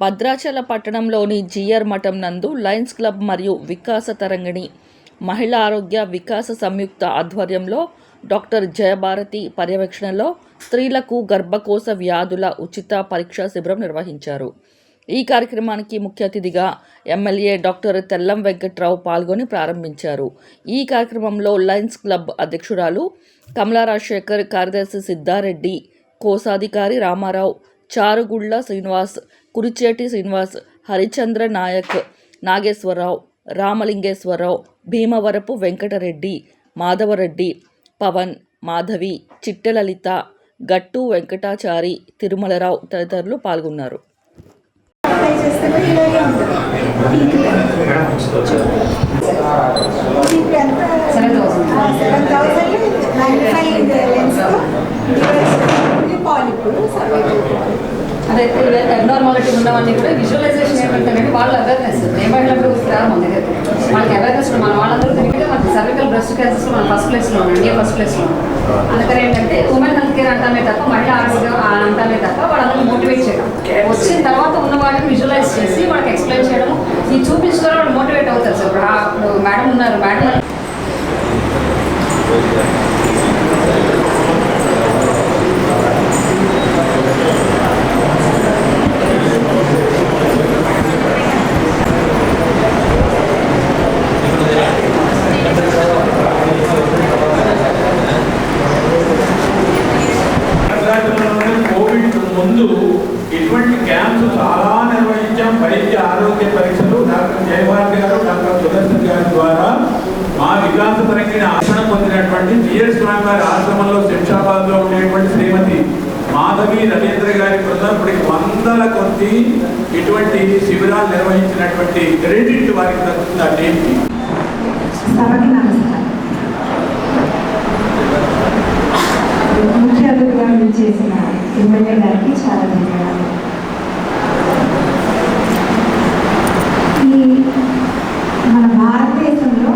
భద్రాచల పట్టణంలోని జిఆర్ మఠం నందు లయన్స్ క్లబ్ మరియు వికాస తరంగిణి మహిళా ఆరోగ్య వికాస సంయుక్త ఆధ్వర్యంలో డాక్టర్ జయభారతి పర్యవేక్షణలో స్త్రీలకు గర్భకోశ వ్యాధుల ఉచిత పరీక్షా శిబిరం నిర్వహించారు. ఈ కార్యక్రమానికి ముఖ్య అతిథిగా ఎమ్మెల్యే డాక్టర్ తెల్లం వెంకట్రావు పాల్గొని ప్రారంభించారు. ఈ కార్యక్రమంలో లయన్స్ క్లబ్ అధ్యక్షురాలు కమలా రాజశేఖర్ కార్యదర్శి సిద్ధారెడ్డి కోశాధికారి రామారావు చారుగుళ్ళ శ్రీనివాస్ కురిచేటి శ్రీనివాస్ హరిచంద్ర నాయక్ నాగేశ్వరరావు రామలింగేశ్వరరావు భీమవరపు వెంకటరెడ్డి మాధవరెడ్డి పవన్ మాధవి చిట్టెలలిత గట్టు వెంకటాచారి తిరుమలరావు తదితరులు పాల్గొన్నారు. ఇప్పుడు పాలిప్పుడు అదే అబ్నార్మాలిటీ ఉన్నవన్నీ కూడా విజువలైజేషన్ ఏమంటే వాళ్ళ అవేర్నెస్ ఏ మహిళలు రారు మన దగ్గర. వాళ్ళకి అవేర్నెస్ మన వాళ్ళందరూ తిరిగితే మనకి సర్వికల్ బ్రెస్ట్ క్యాన్సర్స్ మన ఫస్ట్ ప్లేస్లో ఉన్నాం ఇండియా ఫస్ట్ ప్లేస్లో అందుకని ఏంటంటే ఉమెన్ హెల్త్ కేర్ అంటామే తప్ప మహిళా ఆరోగ్యం అంటామే తప్ప వాళ్ళందరూ మోటివేట్ చేయడం. వచ్చిన తర్వాత ఉన్న వాళ్ళని విజువలైజ్ చేసి వాళ్ళకి ఎక్స్ప్లెయిన్ చేయడం ఈ చూపించడం వాళ్ళు మోటివేట్ అవుతారు సార్ ఇప్పుడు ఆ- ఇప్పుడు మేడం ఉన్నారు మేడం భారతదేశంలోనే కోవిడ్ ముందు ఇటువంటి క్యాంప్స్ చాలా నిర్వహించాం వైద్య ఆరోగ్య పరీక్షలు డాక్టర్ జయభారతి గారు డాక్టర్ సుదర్శన్ గారి ద్వారా మా వికాస తరంగిణ ఆశణ పొందినటువంటి జిఎస్ స్వామి గారి ఆశ్రమంలో శంషాబాద్లో ఉండేటువంటి శ్రీమతి మాధవి రవీంద్ర గారి బృందం ఇప్పటికి వందల కొద్ది ఇటువంటి శిబిరాలు నిర్వహించినటువంటి క్రెడిట్ వారికి దక్కుతుంది ఆ టీంకి ముఖ్య అతిథిగా చేసిన ఎమ్మెల్యే గారికి చాలా ధన్యవాదాలు ఈ మన భారతదేశంలో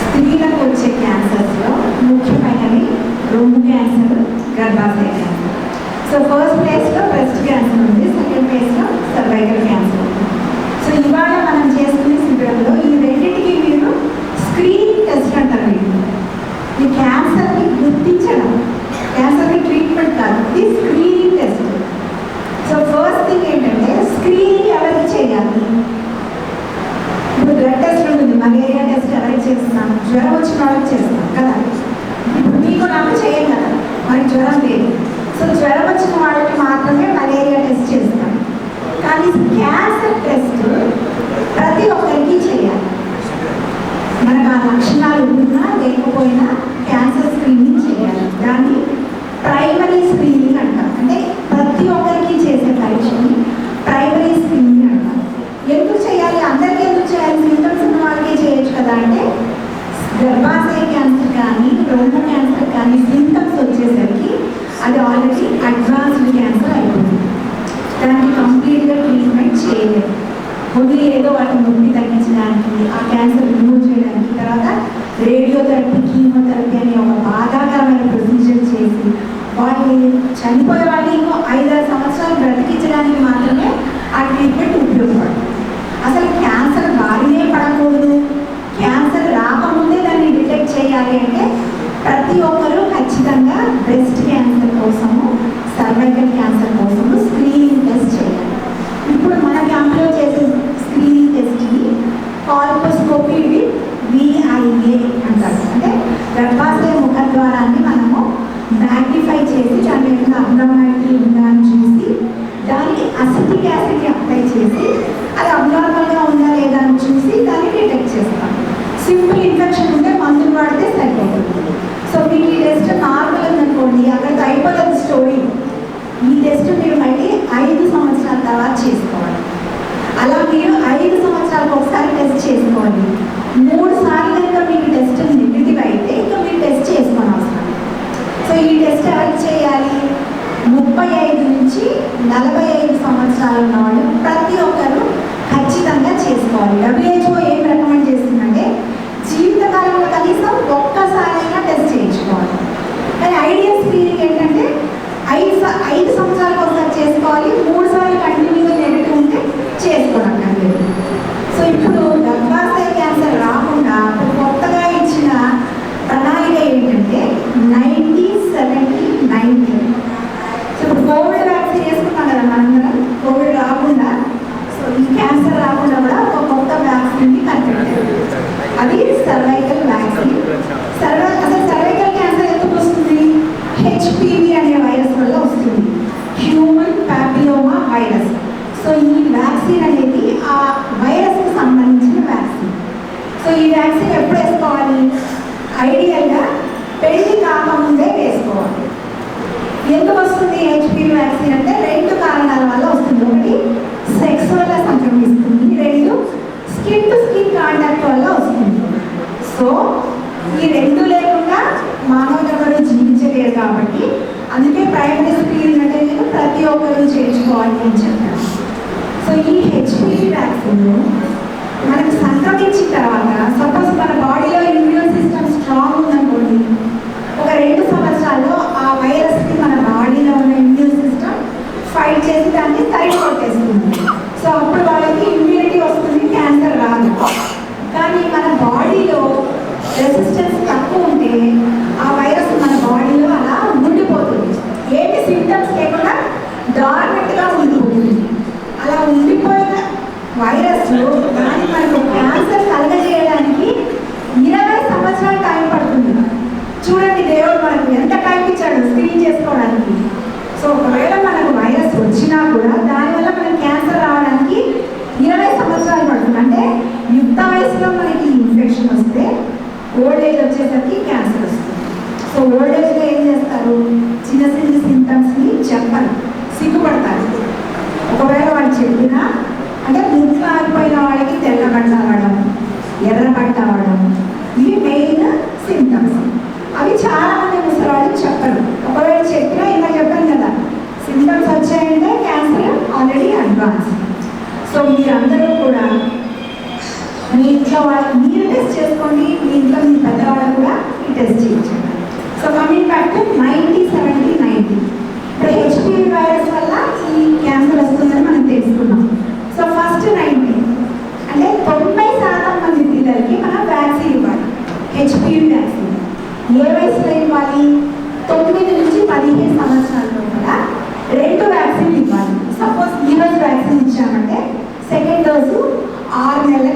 స్త్రీలకు వచ్చే క్యాన్సర్స్లో ముఖ్యమైనవి రొమ్ము క్యాన్సర్ గర్భాశయ క్యాన్సర్ సో ఫస్ట్ ప్లేస్లో బ్రెస్ట్ క్యాన్సర్ ఉంది సెకండ్ ప్లేస్లో సర్వైకల్ క్యాన్సర్ ఉంది సో ఇవాళ మనం చేసుకునే శిబిరంలో ఈ రెండింటికి మీరు స్క్రీనింగ్ టెస్ట్ అంటారు వీళ్ళు ఈ క్యాన్సర్ని గుర్తించడం క్యాన్సర్ని ట్రీట్మెంట్ కాదు ఇది screening test so first thing ఏంటంటే స్క్రీనింగ్ ఎవరికి చేయాలి. ఇప్పుడు బ్లడ్ టెస్ట్ ఉంటుంది మలేరియా టెస్ట్ ఎవరికి చేస్తున్నాం జ్వరం వచ్చిన వాళ్ళకి చేస్తున్నాం కదా? ఇప్పుడు మీకు నాకు చేయం కదా? మరి జ్వరం లేదు. సో జ్వరం వచ్చిన వాళ్ళకి మాత్రమే మలేరియా టెస్ట్ చేస్తాం కానీ క్యాన్సర్ టెస్ట్ ప్రతి ఒక్కరికి చేయాలి. మనకు ఆ లక్షణాలు ఉన్నా లేకపోయినా క్యాన్సర్ స్క్రీనింగ్ చేయాలి. దాన్ని ప్రైమరీ స్క్రీనింగ్ అంటాం. అంటే ప్రతి ఒక్కరికి చేసే పరీక్షని ప్రైమరీ స్క్రీనింగ్ అంటాం ఎందుకు చేయాలి అందరికీ ఎందుకు చేయాలి సింటమ్స్ ఉన్న వాళ్ళకే చేయొచ్చు కదా అంటే గర్భాశయ క్యాన్సర్ కానీ రొమ్ము క్యాన్సర్ కానీ సింటమ్స్ వచ్చేసరికి అది ఆల్రెడీ అడ్వాన్స్డ్ క్యాన్సర్ అయిపోతుంది దానికి కంప్లీట్గా ట్రీట్మెంట్ చేయలేదు ముందు ఏదో వాటి నొప్పి తగ్గించడానికి ఆ క్యాన్సర్ రిమూవ్ చేయడానికి తర్వాత రేడియోథెరపీ కీమోథెరపీ అనే ఒక బాధాకరమైన ప్రొసీజర్ చేసి వాళ్ళని చనిపోయే వాళ్ళని ఇంకో ఐదారు సంవత్సరాలు బ్రతికించడానికి మాత్రమే ఆ ట్రీట్మెంట్ ఉపయోగపడుతుంది అసలు క్యాన్సర్ బారినే పడకూడదు క్యాన్సర్ రాకముందే దాన్ని డిటెక్ట్ చేయాలి అంటే ప్రతి ఒక్కరూ ఖచ్చితంగా బ్రెస్ట్ క్యాన్సర్ కోసము సర్వైకల్ క్యాన్సర్ కోసము స్క్రీనింగ్ టెస్ట్ చేయాలి ఇప్పుడు మన క్యాంప్లో చేసే స్క్రీనింగ్ టెస్ట్ని కాల్పోస్కోపీ విత్ విఐఏ అంటారు అంటే గర్భాశయ ముఖద్వారాన్ని మనము మ్యాగ్నిఫై చేసి దాని యొక్క అబ్నార్మాలిటీ ఉందా అని చూసి దానికి అసిటిక్ యాసిడ్ అప్లై చేసి అది అబ్నార్మల్గా ఉందా లేదా అని చూసి దాన్ని డిటెక్ట్ చేస్తాం సింపుల్ ఇన్ఫెక్షన్ ఉంటే మందులు వాడితే సరిపోతుంది సో మీకు ఈ టెస్ట్ నార్మల్ ఉందనుకోండి అక్కడ అయిపోతుంది స్టోరీ ఈ టెస్ట్ మీరు మళ్ళీ ఐదు సంవత్సరాల తర్వాత చేసుకోవాలి అలా మీరు ఐదు సంవత్సరాలకు ఒకసారి టెస్ట్ చేసుకోవాలి మూడు సార్లు కనుక మీకు టెస్ట్ నెగిటివ్ అయితే ఇంకా మీరు టెస్ట్ చేసుకోని అవసరం లేదు. సో ఈ టెస్ట్ ఎవరికి చేయాలి ముప్పై ఐదు నుంచి నలభై ఐదు సంవత్సరాలు ఉన్నవాళ్ళు వాళ్ళు ప్రతి ఒక్కరు ఖచ్చితంగా చేసుకోవాలి డబ్ల్యూహెచ్ఓ ఏం రికమెండ్ చేస్తుందంటే జీవితకాలంలో కనీసం ఒక్కసారైనా టెస్ట్ చేయించుకోవాలి కానీ ఐడియల్ స్క్రీనింగ్ ఏంటంటే ఐదు స- ఐదు సంవత్సరాలకు ఒకసారి చేసుకోవాలి మూడు సార్లు కంటిన్యూగా వ్యాక్సిన్ అనేది ఆ వైరస్కి సంబంధించిన వ్యాక్సిన్ సో ఈ వ్యాక్సిన్ ఎప్పుడు వేసుకోవాలి ఐడియల్గా పెళ్ళి కాకముందే వేసుకోవాలి ఎందుకు వస్తుంది హెచ్పివి వ్యాక్సిన్ అంటే రెండు కారణాల వల్ల వస్తుంది ఒకటి సెక్స్ వల్ల సంక్రమిస్తుంది రెండు స్కిన్ టు స్కిన్ కాంటాక్ట్ వల్ల వస్తుంది సో ఈ రెండు లేకుండా మానవులు ఎవరు జీవించలేరు కాబట్టి అందుకే ప్రైమరీ స్క్రీన్ అంటే నేను ప్రతి ఒక్కరూ చేర్చుకోవాలి అని చెప్పాను సో ఈ హెచ్పివి వ్యాక్సిన్ మనకు సంక్రమించిన తర్వాత సపోజ్ మన బాడీలో ఇమ్యూన్ సిస్టమ్ స్ట్రాంగ్ ఉందనుకోండి ఒక రెండు సంవత్సరాల్లో ఆ వైరస్ని మన బాడీలో ఉన్న ఇమ్యూన్ సిస్టమ్ ఫైట్ చేసి దాన్ని తరిగి కొట్టేస్తుంది సో అప్పుడు వాళ్ళకి ఇమ్యూనిటీ వస్తుంది క్యాన్సర్ రాదు కానీ మన బాడీలో రెసిస్టెన్స్ తక్కువ ఉంటే ఆ వైరస్ మన బాడీలో అలా ఉండిపోతుంది ఏంటి సిమ్టమ్స్ లేకుండా డార్మెంట్గా ఉండిపోతుంది అలా ఉండిపోయిన వైరస్ దాన్ని మనకు క్యాన్సర్ కలగజేయడానికి ఇరవై సంవత్సరాలు టైం పడుతుంది చూడండి దేవుడు మనకు ఎంత టైం ఇచ్చాడు స్క్రీన్ చేసుకోవడానికి సో ఒకవేళ మనకు వైరస్ వచ్చినా కూడా దానివల్ల మనం క్యాన్సర్ రావడానికి ఇరవై సంవత్సరాలు పడుతుంది. అంటే యుక్త వయసులో మనకి ఇన్ఫెక్షన్ వస్తే ఓల్డ్ ఏజ్ వచ్చేసరికి క్యాన్సర్ వస్తుంది. సో ఓల్డ్ ఏజ్లో ఏం చేస్తారు? చిన్న చిన్న సింటమ్స్ని చెప్పరు. సిగ్గుపడతారు. ఒకవేళ వాళ్ళు చెప్పినా అంటే ముందు ఆగిపోయిన వాళ్ళకి తెల్లబడ్డ అవ్వడం ఎర్రబడ్డ అవ్వడం ఇవి మెయిన్ సింటమ్స్ అవి చాలా మంది ముసలివాళ్ళు చెప్పరు. ఒకవేళ చెప్పినా కదా సింటమ్స్ వచ్చాయంటే క్యాన్సర్ ఆల్రెడీ అడ్వాన్స్ సో మీరందరూ కూడా. మీ ఇంట్లో వాళ్ళు మీరు టెస్ట్ చేసుకోండి మీ ఇంట్లో మీ పెద్దవాళ్ళు కూడా ఈ టెస్ట్ చేయించండి. So coming back to ninety seventy ninety ఇప్పుడు హెచ్పివి వైరస్ వల్ల ఈ క్యాన్సర్ వస్తుందని మనం తెలుసుకున్నాం. సో ఫస్ట్ నైంటీ అంటే తొంభై శాతం మంది పిల్లలకి మనం వ్యాక్సిన్ ఇవ్వాలి. హెచ్పివి వ్యాక్సిన్ ఏ వయసులో ఇవ్వాలి? తొమ్మిది నుంచి పదిహేను సంవత్సరాలు. ಎಲ್ಲ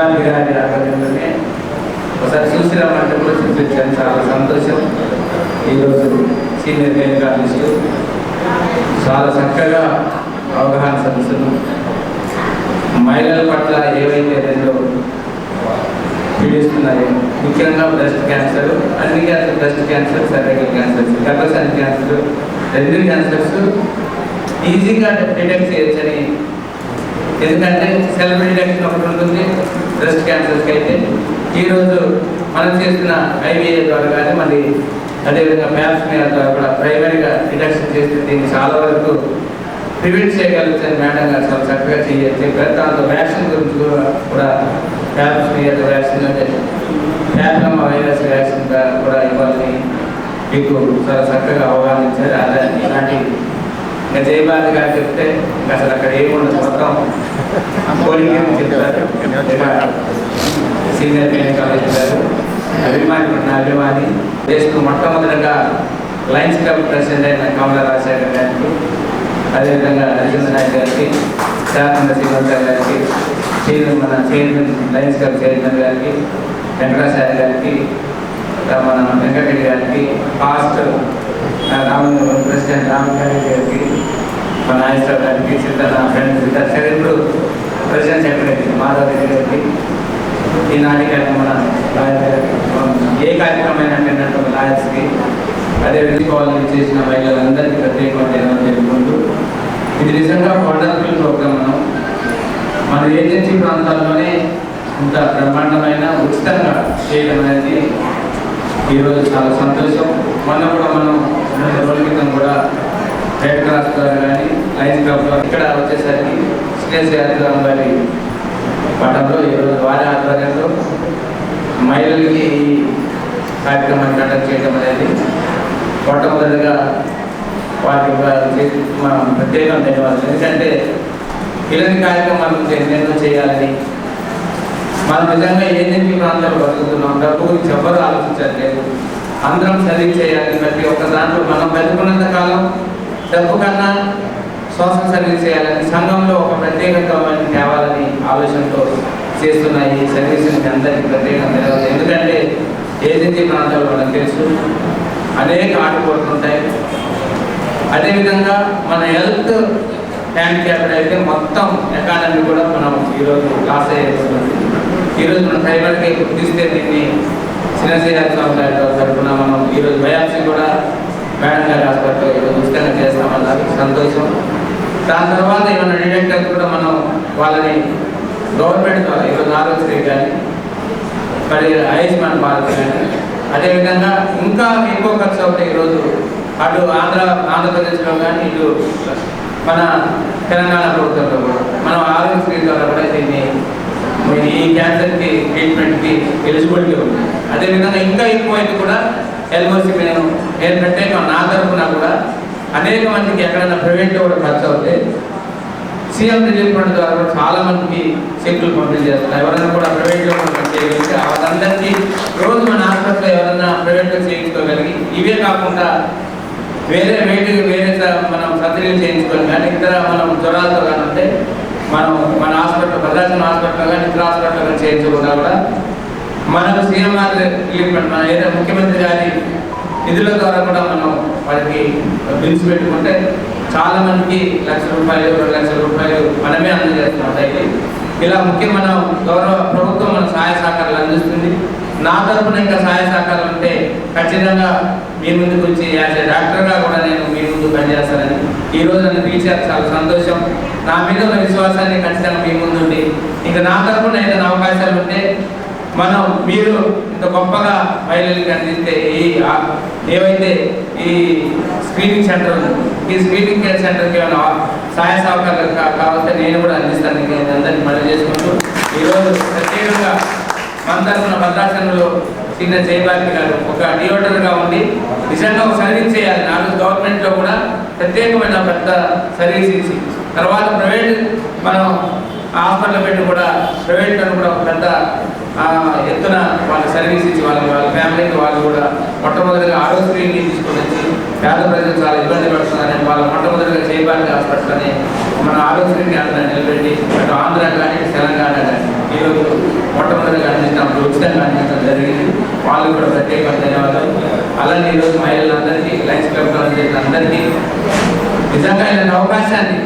దేవాన్ని గారి ఆధ్వర్యంలోనే ఒకసారి చూసిరామంటే కూడా చూపించాను. చాలా సంతోషం. ఈరోజు సీనియర్ గైనకాలజిస్టు చాలా చక్కగా అవగాహన సదస్సులు మహిళల పట్ల ఏవైతే రెండు పీడిస్తున్నాయి ముఖ్యంగా బ్రెస్ట్ క్యాన్సర్ అన్ని cancer breast cancer cervical cancers గర్భసన్ cancer రెండు క్యాన్సర్స్ ఈజీగా డిటెక్ట్ చేయొచ్చని. ఎందుకంటే సెల్ఫ్ డిటెక్షన్ ఒకటి ఉంటుంది. బ్రెస్ట్ క్యాన్సర్స్కి అయితే ఈరోజు మనం చేస్తున్న ఐవీఏ ద్వారా కానీ మళ్ళీ అదేవిధంగా మ్యాప్స్మియర్ ద్వారా కూడా ప్రైమరీగా డిటెక్షన్ చేస్తే దీన్ని చాలా వరకు ప్రివెంట్ చేయగలుగుతుంది మేడం గారు చాలా చక్కగా చేయ- చెప్పారు. దాంతో వ్యాక్సిన్ గురించి కూడా కూడా మ్యాప్స్మియర్ వ్యాక్సిన్ అంటే ప్యాప్లమా వైరస్ వ్యాక్సిన్ కూడా ఇవ్వాలని మీకు చాలా చక్కగా అవగాహన ఇచ్చారు అలా ఇలాంటి ఇంకా జయబాబు గారు చెప్తే ఇంకా అసలు అక్కడ ఏముండదు మొత్తం. పోలింగ్ చెప్తారు సీనియర్ మెడికల్ కాలేజ్ గారు అభిమాని నా అభిమాని. దేశంలో మొట్టమొదటిగా లయన్స్ క్లబ్ ప్రెసిడెంట్ అయిన కమల రాజశేఖర్ గారికి అదేవిధంగా అర్జున్ నాయక్ గారికి శాసన శ్రీనివాసరావు గారికి చైర్మన్ మన చైర్మన్ లయన్స్ క్లబ్ చైర్మన్ గారికి వెంకటాచార్య గారికి మన వెంకటరెడ్డి గారికి పాస్ట్ రామలింగం ప్రెసిడెంట్ రామగారి గారికి మన నాగేశ్వర గారికి సిద్ధ నా ఫ్రెండ్ సిద్ధార్థ ఇప్పుడు ప్రెసిడెంట్ సెక్రటరీ మాధవ్ రెడ్డి గారికి ఈనాటి కార్యక్రమం ఏ కార్యక్రమం అయినా ఏంటంటే లాయర్స్కి అదే కాలనీ చేసిన వైద్యులందరికీ ప్రత్యేకమైన ధన్యవాదాలు తెలుపుకుంటూ ఇది నిజంగా వండర్ఫుల్ ప్రోగ్రామ్ మనం మన ఏజెన్సీ ప్రాంతాల్లోనే ఇంత బ్రహ్మాండమైన ఉచితంగా చేయడం అనేది ఈరోజు చాలా సంతోషం మొన్న కూడా మనం రెండు రోజుల క్రితం కూడా రెడ్ క్రాస్ ద్వారా కానీ లైన్స్ క్లబ్ ద్వారా ఇక్కడ వచ్చేసరికి శ్రీనివాస్ యాదవ్ గారి పట్టంలో ఈరోజు వారి ఆధ్వర్యంలో మహిళలకి కార్యక్రమాన్ని కండక్ట్ చేయడం అనేది మొట్టమొదటిగా వారికి ప్రత్యేకం మా ధన్యవాదాలు. ఎందుకంటే ఇలాంటి కార్యక్రమాలు ఎన్నెన్నో చేయాలని మనం నిజంగా ఏంటంటే ప్రాంతాలు బతుకుతున్నాం. డబ్బు గురించి ఎవరు ఆలోచించట్లేదు. అందరం చదివి చేయాలి. ప్రతి ఒక్క దాంట్లో మనం బతుకున్నంత కాలం డబ్బు కన్నా సోషల్ సర్వీస్ చేయాలని సంఘంలో ఒక ప్రత్యేకతమైన తేవాలని ఆలోచనతో చేస్తున్న ఈ సర్వీస్ అందరికీ ప్రత్యేకంగా తెలియదు ఎందుకంటే ఏజెన్సీ ప్రాంతాలు మనకు తెలుసు అనేక ఆటపోట్లు ఉంటాయి. అదేవిధంగా మన హెల్త్ హ్యాండిక్యాప్డ్ అయితే మొత్తం ఎకానమీ కూడా మనం ఈరోజు లాస్ అయ్యేస్తుంది ఈరోజు మనం ట్రైబల్కి తీస్తే దీన్ని శ్రీనశ్రీహరి స్వామి తరఫున మనం ఈరోజు బయాప్సీ కూడా మేడం గారి హాస్పిటల్లో ఈరోజు ఉచితంగా చేస్తామన్నారు. సంతోషం. దాని తర్వాత ఏమైనా డిటెక్టర్స్ కూడా మనం వాళ్ళని గవర్నమెంట్ ద్వారా ఈరోజు ఆరోగ్యశ్రీ కానీ మరి ఆయుష్మాన్ భారత్ కానీ అదేవిధంగా ఇంకా ఎక్కువ ఖర్చు అవుతాయి ఈరోజు. అటు ఆంధ్ర ఆంధ్రప్రదేశ్లో కానీ ఇటు మన తెలంగాణ ప్రభుత్వంలో కూడా. మనం ఆరోగ్యశ్రీ ద్వారా కూడా దీన్ని ఈ క్యాన్సర్కి ట్రీట్మెంట్కి ఎలిజిబిలిటీ ఉంది. అదేవిధంగా ఇంకా ఎక్కువ అయితే కూడా ఎల్ఓసి నేను ఏంటంటే నా తరఫున కూడా అనేక మందికి ఎక్కడైనా ప్రైవేట్లో కూడా ఖర్చు అవుతే సీఎం రిలీఫ్ ఫండ్ ద్వారా కూడా చాలా మందికి చెక్కులు పంపిణీ చేస్తున్నారు ఎవరైనా కూడా ప్రైవేట్లో కూడా చేయగలిగితే వాళ్ళందరికీ రోజు మన హాస్పిటల్లో ఎవరైనా ప్రైవేట్లో చేయించుకోగలిగి ఇవే కాకుండా వేరే వేటి వేరే మనం సర్జరీలు చేయించుకొని కానీ ఇతర మనం జ్వరాలతో కానీ ఉంటే మనం మన హాస్పిటల్ భద్రాచలం హాస్పిటల్ కానీ ఇతర హాస్పిటల్ కానీ చేయించకుండా కూడా మనకు సీఎంఆర్ రిలీఫ్ ఫండ్ మన ఏదైనా ముఖ్యమంత్రి గారి నిధుల ద్వారా కూడా మనం వారికి బిల్స్ పెట్టుకుంటే చాలా మందికి లక్ష రూపాయలు రెండు లక్షల రూపాయలు మనమే అందజేస్తున్నాం అయితే ఇలా ముఖ్యం మనం గౌరవ ప్రభుత్వం మన సహాయ సహకారాలు అందిస్తుంది. నా తరపున ఇంకా సహాయ సహకారాలు ఉంటే ఖచ్చితంగా మీ ముందుకు వచ్చి యాజ్ ఏ డాక్టర్గా కూడా నేను మీ ముందు పనిచేస్తానని ఈ రోజు నన్ను పిలిచారు. చాలా సంతోషం. నా మీద ఉన్న విశ్వాసాన్ని ఖచ్చితంగా మీ ముందు ఉండి ఇంకా నా తరపున ఏదైనా అవకాశాలు ఉంటే మనం మీరు ఇంత గొప్పగా మహిళలకి అందిస్తే ఈ ఏవైతే ఈ స్క్రీనింగ్ సెంటర్ ఈ స్క్రీనింగ్ కేర్ సెంటర్కి ఏమైనా సహాయ సహకారాలు కా- కావాలంటే నేను కూడా అందిస్తాను. అందరినీ మళ్ళీ చేసుకుంటూ ఈరోజు ప్రత్యేకంగా మన తరఫున చిన్న జయబాబు గారు ఒక డియోటర్గా ఉండి నిజంగా ఒక సర్వీస్ చేయాలి. నాలుగు గవర్నమెంట్లో కూడా ప్రత్యేకమైన పెద్ద సర్వీస్ ఇచ్చి తర్వాత ప్రైవేట్ మనం ఆఫర్లు పెట్టి కూడా ప్రైవేట్లో కూడా ఒక పెద్ద ఎత్తున వాళ్ళ సర్వీస్ ఇచ్చి వాళ్ళకి వాళ్ళ ఫ్యామిలీకి వాళ్ళు కూడా మొట్టమొదటిగా ఆరోగ్యశ్రీని తీసుకొని వచ్చి పేద ప్రజలు చాలా ఇబ్బంది పడుతున్నారని వాళ్ళ మొట్టమొదటిగా చేయబాలి హాస్పిటల్ అని మన ఆరోగ్యశ్రీని అంతా నిలబెట్టి అటు ఆంధ్ర కానీ తెలంగాణ కానీ ఈరోజు మొట్టమొదటిగా అందించినప్పుడు ఉచితంగా అందించడం జరిగింది. వాళ్ళు కూడా ప్రత్యేక ధన్యవాదాలు. అలానే ఈరోజు మహిళలందరికీ లైన్స్ క్లబ్ అందరికీ నిజంగా ఇలాంటి అవకాశాన్ని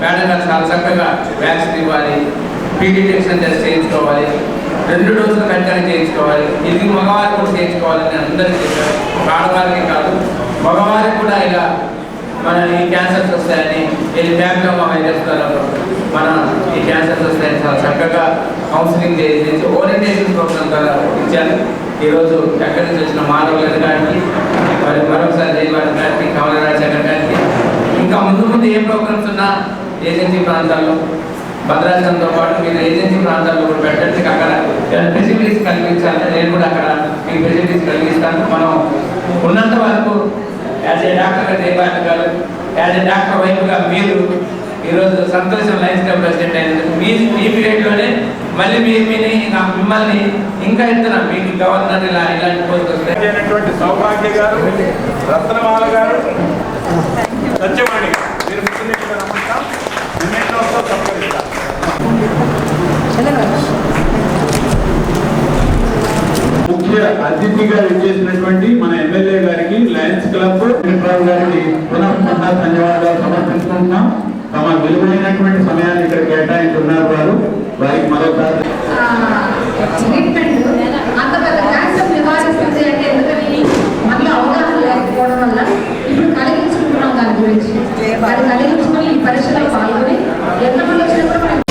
మేడం చాలా చక్కగా వ్యాక్సిన్ ఇవ్వాలి పీటీ టెక్షన్ టెస్ట్ చేయించుకోవాలి రెండు డోసులు ఖచ్చితంగా చేయించుకోవాలి ఇది మగవారికి కూడా చేయించుకోవాలని అందరికీ చెప్పారు. ఆడవారికి కాదు మగవారికి కూడా ఇలా మన ఈ క్యాన్సర్స్ వస్తాయని ఇది బ్యాక్గ్రౌండ్ వైరస్ ద్వారా మన ఈ క్యాన్సర్స్ వస్తాయని చాలా చక్కగా కౌన్సిలింగ్ చేసి ఓరియంటేషన్ ప్రోగ్రామ్ ద్వారా ఇచ్చారు. ఈరోజు ఎక్కడి నుంచి వచ్చిన మానవులు గారికి మరి మరొకసారి జయవారి గారికి కమలరాజు రాజశేఖర్ గారికి ఇంకా ముందు ముందు ఏ ప్రోగ్రామ్స్ ఉన్నా ఏజెన్సీ ప్రాంతాల్లో భద్రాచలంతో పాటు మీరు ఏజెన్సీ ప్రాంతాల్లో కూడా పెట్టండి అక్కడ ఫెసిలిటీస్ కలిగించాలంటే నేను కూడా అక్కడ మీకు ఫెసిలిటీస్ కలిగిస్తాను మనం ఉన్నంత వరకు యాజ్ ఏ డాక్టర్గా జయభారతి గారు యాజ్ ఏ డాక్టర్ వైపుగా మీరు ఈరోజు సంతోషం లైన్స్ క్లబ్ ప్రెసిడెంట్ అయినందుకు మీ మీ పీరియడ్లోనే మళ్ళీ మీ మీని ఇంకా మిమ్మల్ని ఇంకా ఎత్తున మీకు గవర్నర్ ఇలా ఇలాంటి పోస్ట్ వస్తాయి సౌభాగ్య గారు రత్నమాల గారు సత్యవాణి గారు. ముఖ్య అతిథిగా ఇచ్చేసినటువంటి మన ఎమ్మెల్యే గారికి లయన్స్ క్లబ్ రావు గారికి పునః ధన్యవాదాలు సమర్పించుకుంటున్నాం. తమ విలువైనటువంటి సమయాన్ని ఇక్కడ కేటాయించున్నారు వారు. వారికి మరోసారి పాల్గొన్నారు 先生。